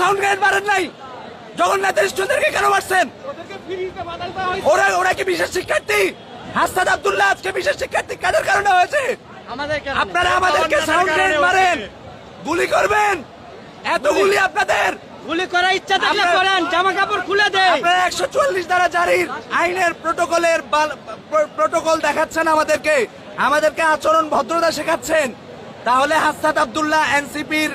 Sound grenade মারেন নাই। জগন্নাথের স্টুডেন্টকে কেন মারছেন? ওরা ওরা কি বিশেষ শিক্ষার্থী? হাসাদ আব্দুল্লাহ আজকে বিশেষ শিক্ষার্থী। কাদের কারণে হয়েছে? আপনারা আমাদেরকে সাউন্ড গ্রেনেড মারেন। গুলি করবেন। এত গুলি আপনাদের। গুলি করার ইচ্ছা থাকলে করেন জামা কাপড় খুলে দেয় আপনারা একশো চুয়াল্লিশ দ্বারা জারির আইনের প্রোটোকলের প্রোটোকল দেখাচ্ছেন আমাদেরকে। আমাদেরকে আচরণ ভদ্রতা শেখাচ্ছেন। তাহলে হাসাত আব্দুল্লাহ এনসিপির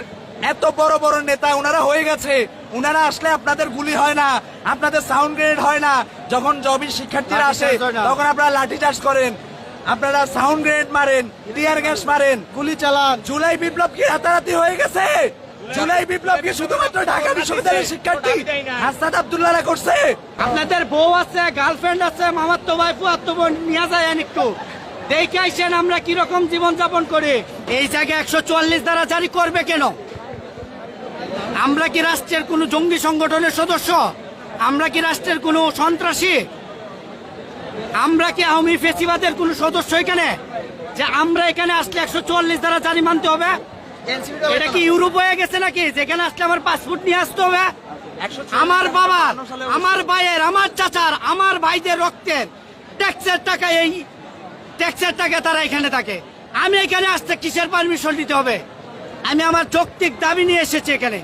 এত বড় বড় নেতা ওনারা হয়ে গেছে। উনারা আসলে আপনাদের গুলি হয় না আপনাদের সাউন্ড গ্রেনেড হয় না। যখন জবি শিক্ষার্থীরা আসে। তখন আপনারা লাঠি চার্জ করেন। আপনারা সাউন্ড গ্রেনেড মারেন টিয়ার গ্যাস মারেন। গুলি চালান। জুলাই বিপ্লব কি রাতারাতি হয়ে গেছে? জুলাই বিপ্লব কি শুধুমাত্র ঢাকা বিশ্ববিদ্যালয়ের শিক্ষার্থী? হাসাদ আব্দুল্লাহরা করছে। আপনাদের বউ আছে গার্লফ্রেন্ড আছে মামার তো ভাই ফুয়ার তো বোন নিয়ে যায় একটু। দেখে আইসেন আমরা কীরকম জীবন যাপন করি। এই জায়গায় একশো চুয়াল্লিশ দ্বারা জারি করবে কেন? আমরা কি রাষ্ট্রের কোনো জঙ্গি সংগঠনের সদস্য? আমরা কি রাষ্ট্রের কোনো সন্ত্রাসী? আমরা কি আওয়ামী ফেসিবাদের কোনো সদস্য এখানে? যে আমরা এখানে আসলে একশো চুয়াল্লিশ দ্বারা জারি মানতে হবে? এটা কি ইউরোপ হয়ে গেছে নাকি? যেখানে আসলে আমার পাসপোর্ট নিয়ে আসতে হবে? আমার বাবার আমার ভাইয়ের আমার চাচার আমার ভাইদের রক্তের ট্যাক্সের টাকা এই ট্যাক্সের টাকা তারা এখানে থাকে। আমি এখানে আসতে কিসের পারমিশন দিতে হবে? আমি আমার যৌক্তিক দাবি নিয়ে এসেছি এখানে।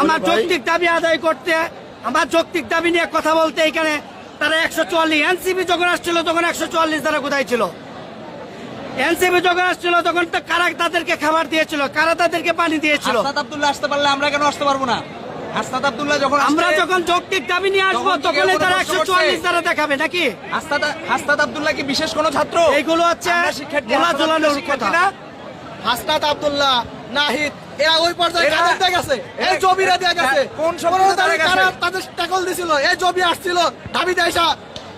আমার যৌক্তিক দাবি আদায় করতে আমার যৌক্তিক দাবি নিয়ে কথা বলতে এখানে তারা একশো চুয়াল্লিশ এনসিপি যখন আসছিল তখন একশো চুয়াল্লিশ দ্বারা কোথায় ছিল? এনসিপি যখন আসছিল তখন তো কারা তাদেরকে খাবার দিয়েছিল? কারা তাদেরকে পানি দিয়েছিল? হাসনাত আব্দুল্লাহ আসতে পারলে আমরা কেন আসতে পারব না? হাসনাত আব্দুল্লাহ যখন আমরা যখন যৌক্তিক দাবি নিয়ে আসব তখন তারা একশো চুয়াল্লিশ দ্বারা দেখাবে নাকি? হাসনাত হাসনাত আব্দুল্লাহ কি বিশেষ কোনো ছাত্র? এইগুলো হচ্ছে শিক্ষার্থী শিক্ষার্থী না? হাসনাত আব্দুল্লাহ নাহিদ এরা ওই পর্যায়ে কাদের দিয়ে গেছে? এই জবিরা দিয়ে গেছে। কোন সময় তারা কারা তাদের টাকল দিছিল এই জবি আসছিল দাবি দেয়সা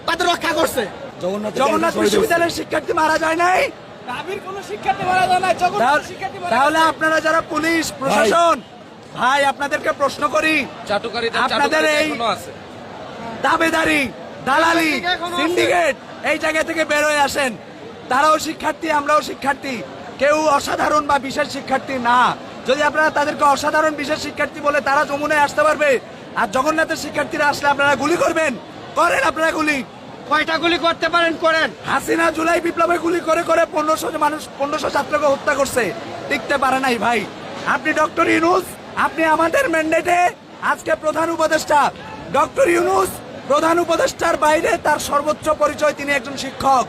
তাদের রক্ষা করছে। জগন্নাথ বিশ্ববিদ্যালয়ের শিক্ষার্থী মারা যায় নাই? দাবির কোন শিক্ষার্থী মারা যায় না তাহলে- তাহলে আপনারা যারা পুলিশ প্রশাসন ভাই আপনাদেরকে প্রশ্ন করি। আপনাদের এই দাবেদারি দালালি সিন্ডিকেট সিন্ডিকেট এই জায়গা থেকে বের হয়ে আসেন। তারাও শিক্ষার্থী আমরাও শিক্ষার্থী। কেউ অসাধারণ বা বিশেষ শিক্ষার্থী না। যদি আপনারা তাদেরকে অসাধারণ বিশেষ শিক্ষার্থী বলে তারা যমুনায় আসতে পারবে আর জগন্নাথের শিক্ষার্থীরা আসলে আপনারা গুলি করবেন। করেন আপনারা গুলি। কয়টা গুলি করতে পারেন? করেন। হাসিনা জুলাই বিপ্লবে গুলি করে করে পনেরোশো মানুষ পনেরোশো ছাত্রকে হত্যা করছে। টিকতে পারে নাই ভাই। আপনি ডক্টর ইউনুস আপনি আমাদের ম্যান্ডেটে আজকে প্রধান উপদেষ্টা। ডক্টর ইউনুস প্রধান উপদেষ্টার বাইরে তার সর্বোচ্চ পরিচয় তিনি একজন শিক্ষক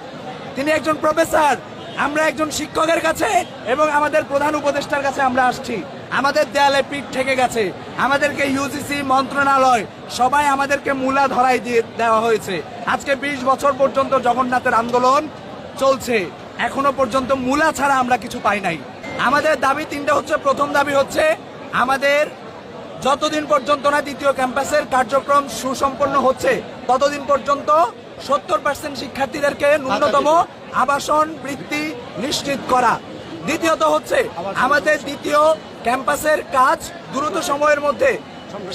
তিনি একজন প্রফেসর আমরা একজন শিক্ষকের কাছে এবং আমাদের প্রধান উপদেষ্টার কাছে আমরা আসছি। আমাদের দেয়ালে পিঠ ঠেকে গেছে। আমাদেরকে ইউজিসি মন্ত্রণালয় সবাই আমাদেরকে মূলা ধরাই দিয়ে দেওয়া হয়েছে। আজকে বিশ বছর পর্যন্ত জগন্নাথের আন্দোলন চলছে। এখনও পর্যন্ত মূলা ছাড়া আমরা কিছু পাই নাই। আমাদের দাবি তিনটা হচ্ছে, প্রথম দাবি হচ্ছে আমাদের যতদিন পর্যন্ত না দ্বিতীয় ক্যাম্পাসের কার্যক্রম সুসম্পন্ন হচ্ছে, ততদিন পর্যন্ত সত্তর পার্সেন্ট শিক্ষার্থীদেরকে ন্যূনতম আবাসন বৃত্তি নিশ্চিত করা। দ্বিতীয়ত হচ্ছে, আমাদের দ্বিতীয় ক্যাম্পাসের কাজ দ্রুত সময়ের মধ্যে।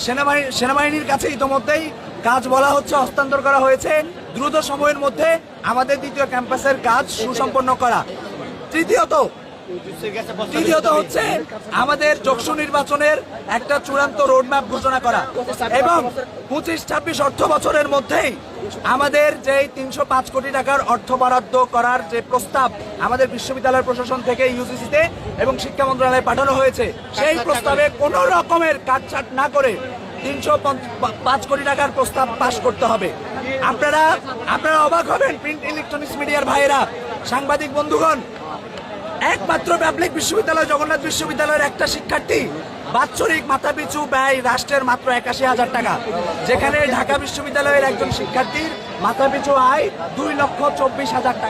সেনাবাহিনী, সেনাবাহিনীর কাছে ইতোমধ্যেই কাজ বলা হচ্ছে, হস্তান্তর করা হয়েছে। দ্রুত সময়ের মধ্যে আমাদের দ্বিতীয় ক্যাম্পাসের কাজ সুসম্পন্ন করা। তৃতীয়ত তৃতীয়ত হচ্ছে আমাদের যোগসু নির্বাচনের একটা চূড়ান্ত রোডম্যাপ ঘোষণা করা। এবং পঁচিশ, ছাব্বিশ অর্থ বছরের মধ্যেই আমাদের যে তিনশো পাঁচ কোটি টাকার অর্থ বরাদ্দ করার যে প্রস্তাব আমাদের বিশ্ববিদ্যালয় প্রশাসন থেকে ইউজিসিতে এবং শিক্ষা মন্ত্রণালয়ে পাঠানো হয়েছে, সেই প্রস্তাবে কোন রকমের কাটছাট না করে তিনশো পাঁচ কোটি টাকার প্রস্তাব পাশ করতে হবে। আপনারা আপনারা অবাক হবেন প্রিন্ট ইলেকট্রনিক্স মিডিয়ার ভাইয়েরা, সাংবাদিক বন্ধুগণ একমাত্র পাবলিক বিশ্ববিদ্যালয়, জগন্নাথ বিশ্ববিদ্যালয়ের একটা শিক্ষার্থী। বাৎসরিক মাথাপিছু ব্যয় রাষ্ট্রের মাত্র একাশি হাজার টাকা। যেখানে ঢাকা বিশ্ববিদ্যালয়ের একজন শিক্ষার্থীর মাথাপিছু আয় দুই লক্ষ চব্বিশ হাজার টাকা।